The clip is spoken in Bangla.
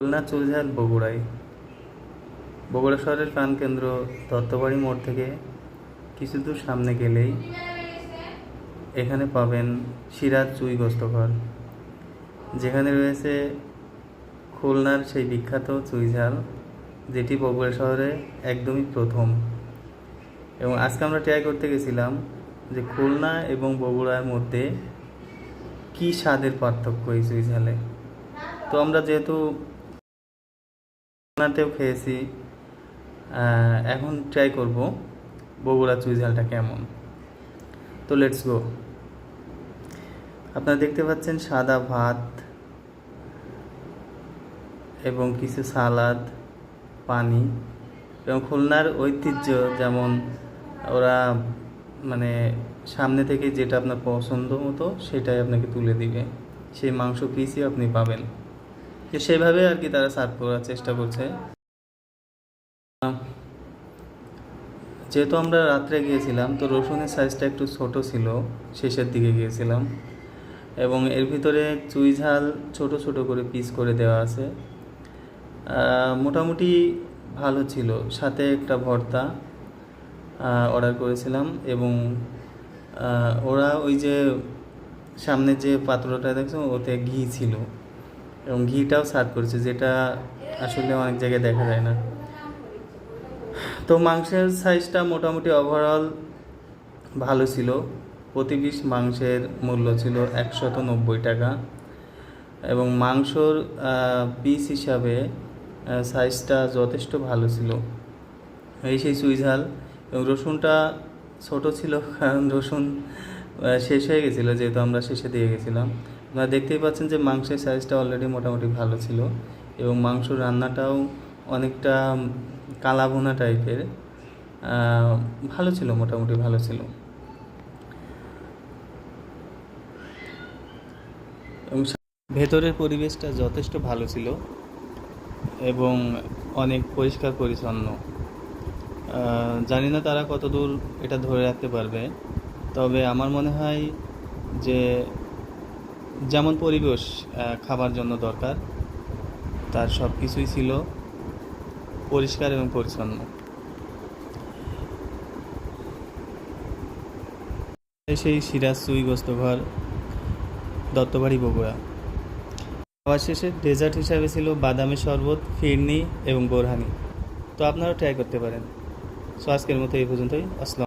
খুলনা চুলঝাল বগুড়ায়। বগুড়া শহরের প্রাণকেন্দ্র দত্তবাড়ি মোড় থেকে কিছু দূর সামনে গেলেই এখানে পাবেন সিরাজ চুই গোস্তঘর। যেখানে রয়েছে খুলনার সেই বিখ্যাত চুইঝাল যেটি বগুড়া শহরে একদমই প্রথম। এবং আজকে আমরা ট্রাই করতে গেছিলাম যে খুলনা এবং বগুড়ার মধ্যে কী স্বাদের পার্থক্য এই চুইঝালে তো আমরা যেহেতু খুলনাতেও খেয়েছি। এখন ট্রাই করব বগুড়া চুই ঝালটা কেমন। তো লেটস গো আপনারা দেখতে পাচ্ছেন সাদা ভাত এবং কিছু সালাদ, পানি এবং খুলনার ঐতিহ্য যেমন ওরা মানে সামনে থেকে যেটা আপনার পছন্দ মতো সেটাই আপনাকে তুলে দিবে। সেই মাংস পিসই আপনি পাবেন। তো সেভাবে আর কি তারা সার্ভ করার চেষ্টা করছে। যেহেতু আমরা রাত্রে গিয়েছিলাম, তো রসুনের সাইজটা একটু ছোট ছিল, শেষের দিকে গিয়েছিলাম। এবং এর ভিতরে চুই ঝাল ছোট ছোট করে পিস করে দেওয়া আছে। মোটামুটি ভালো ছিল। সাথে একটা ভর্তা অর্ডার করেছিলাম এবং ওরা ওই যে সামনে যে পাত্রটা দেখছ, ওতে ঘি ছিল। এবং ঘিটাও সার্ভ করেছে, যেটা আসলে অনেক জায়গায় দেখা যায় না। তো মাংসের সাইজটা মোটামুটি ওভারঅল ভালো ছিল। প্রতি পিস মাংসের মূল্য ছিল একশত নব্বই টাকা। এবং মাংসর পিস হিসাবে সাইজটা যথেষ্ট ভালো ছিল। এই সেই সুইঝাল এবং রসুনটা ছোট ছিল, কারণ রসুন শেষ হয়ে গেছিল, যেহেতু আমরা শেষে দিয়ে গেছিলাম। আপনারা দেখতেই পাচ্ছেন যে মাংসের সাইজটা অলরেডি মোটামুটি ভালো ছিল এবং মাংস রান্নাটাও অনেকটা কালা ভুনা টাইপের ভালো ছিল, মোটামুটি ভালো ছিল। এবং ভেতরের পরিবেশটা যথেষ্ট ভালো ছিল এবং অনেক পরিষ্কার পরিচ্ছন্ন। জানি না তারা কতদূর এটা ধরে রাখতে পারবে, তবে আমার মনে হয় যে যেমন পরিবেশ খাবার জন্য দরকার, তার সব কিছুই ছিল পরিষ্কার এবং পরিচ্ছন্ন। সেই সিরাজ সুই গোস্ত ঘর, দত্তবাড়ি বগুড়া। খাওয়ার শেষে ডেজার্ট হিসাবে ছিল বাদামের শরবত ফিরনি এবং বোরহানি। তো আপনারাও ট্রাই করতে পারেন। সো আজকের মতো এই পর্যন্তই। আসসালাম